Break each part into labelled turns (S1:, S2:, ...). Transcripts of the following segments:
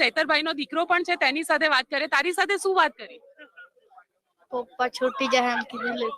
S1: ચૈતરભાઈ નો દીકરો પણ છે તેની સાથે વાત કરે. તારી સાથે શું વાત કરી?
S2: પપ્પા છૂટી જાય એમ કીધેલું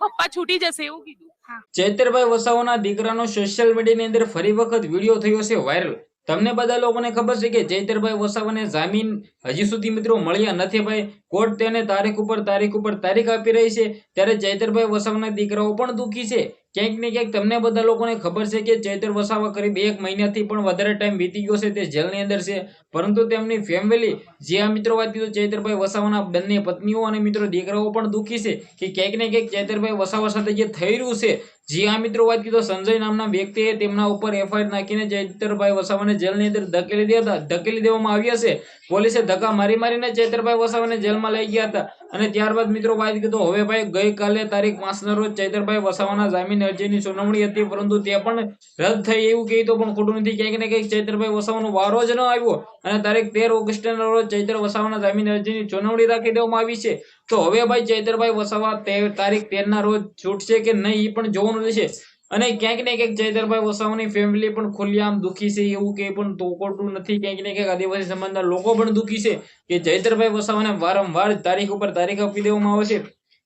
S1: પપ્પા છૂટી જશે એવું કીધું?
S3: ચૈતરભાઈ વસાવાના દીકરાનો સોશિયલ મીડિયાની અંદર ફરી વખત વીડિયો થયો છે વાયરલ તમને બધા લોકોને ખબર છે કે ચૈતરભાઈ વસાવાને જામીન હજી સુધી મિત્રો મળ્યા નથી ભાઈ. કોર્ટ તેને તારીખ ઉપર તારીખ ઉપર તારીખ આપી રહી છે. ત્યારે ચૈતરભાઈ વસાવાના દીકરાઓ પણ દુઃખી છે. ક્યાંક ને ક્યાંક તમને બધા લોકોને ખબર છે કે ચૈતર વસાવા કરીબ એક મહિનાથી પણ વધારે ટાઈમ વીતી ગયો છે તે જેલની અંદર છે. પરંતુ તેમની ફેમિલી જે આ મિત્રો વાત કીધું ચૈતરભાઈ વસાવાના બંને પત્નીઓ અને મિત્રો દીકરાઓ પણ દુઃખી છે કે ક્યાંક ને ક્યાંક ચૈતરભાઈ વસાવા સાથે જે થઈ રહ્યું છે, જે આ મિત્રો વાત કીધો સંજય નામના વ્યક્તિએ તેમના ઉપર એફઆઈઆર નાખીને ચૈતરભાઈ વસાવાને જેલની અંદર ધકેલી દેતા, ધકેલી દેવામાં આવ્યા છે. પોલીસે ધક્કા મારી મારીને ચૈતરભાઈ વસાવાને જેલમાં લઈ ગયા હતા. અને ત્યારબાદ મિત્રો ભાઈ કીધું હવે ભાઈ ગઈકાલે તારીખ પાંચના રોજ ચૈતરભાઈ વસાવાના જામીન અરજીની સુનાવણી હતી, પરંતુ તે પણ રદ થઈ એવું કહી તો પણ ખોટું નથી. ક્યાંક ને ક્યાંક ચૈતરભાઈ વસાવાનો વારો જ ન આવ્યો અને તારીખ તેર ઓગસ્ટના રોજ ચૈતર વસાવાના જામીન અરજીની સુનાવણી રાખી દેવામાં આવી છે. તો હવે ભાઈ ચૈતરભાઈ વસાવા તારીખ તેર ના રોજ છૂટશે કે નહીં એ પણ જોવાનું રહેશે. અને ક્યાંક ને ક્યાંક ચૈતરભાઈ વસાવાની ફેમિલી પણ ખુલ્લેઆમ દુઃખી છે, એવું કે પણ તો નથી. ક્યાંક ને ક્યાંક આદિવાસી સમાજના લોકો પણ દુઃખી છે કે ચૈતરભાઈ વસાવાને વારંવાર તારીખ ઉપર તારીખ આપી દેવામાં આવે છે.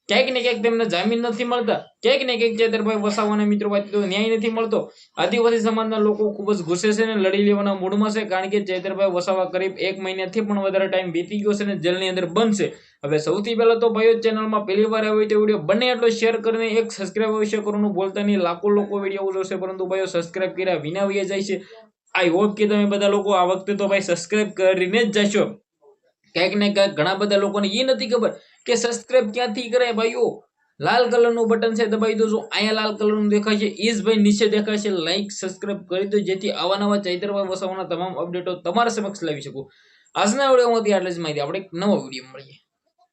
S3: ક્યાંક ને ક્યાંક તેમને જામીન નથી મળતા. ક્યાંક ને ક્યાંક ચેતરભાઈ વસાવાના મિત્રો વાત તો ન્યાય નથી મળતો. આદિવાસી સમાજના લોકો ખૂબ જ ગુસ્સે છે અને લડી લેવાના મૂડમાં છે કારણ કે ચેતરભાઈ વસાવા કરીબ એક મહિનાથી પણ વધારે ટાઈમ વીતી ગયો છે અને જેલની અંદર છે. હવે સૌથી પહેલા તો ભાઈઓ ચેનલમાં પહેલી વાર હોય તો વીડિયો બંને એટલો શેર કરીને એક સબસ્ક્રાઇબ અવશ્ય કરવાનું બોલતા નહીં, લાખો લોકો વીડિયો જોશે પરંતુ ભાઈઓ સબસ્ક્રાઈબ કર્યા વિના વયા જાય છે. આઈ હોપ કે તમે બધા લોકો આ વખતે તો ભાઈ સબસ્ક્રાઇબ કરીને જ જશો. ક્યાંક ને ક્યાંક ઘણા બધા લોકોને એ નથી ખબર કે સબસ્ક્રાઇબ ક્યાંથી કરાય ભાઈઓ? લાલ કલરનું બટન છે દબાઈ દો જો અહીંયા લાલ કલરનું દેખાય છે. એ ભાઈ નીચે દેખાય છે. લાઈક સબસ્ક્રાઇબ કરી દો જેથી આવા નવા ચૈત્રભાઈ વસાવાના તમામ અપડેટો તમારા સમક્ષ લાવી શકું. આજના વિડીયોમાંથી આટલી જ માહિતી. આપણે એક નવો વીડિયો મળીએ.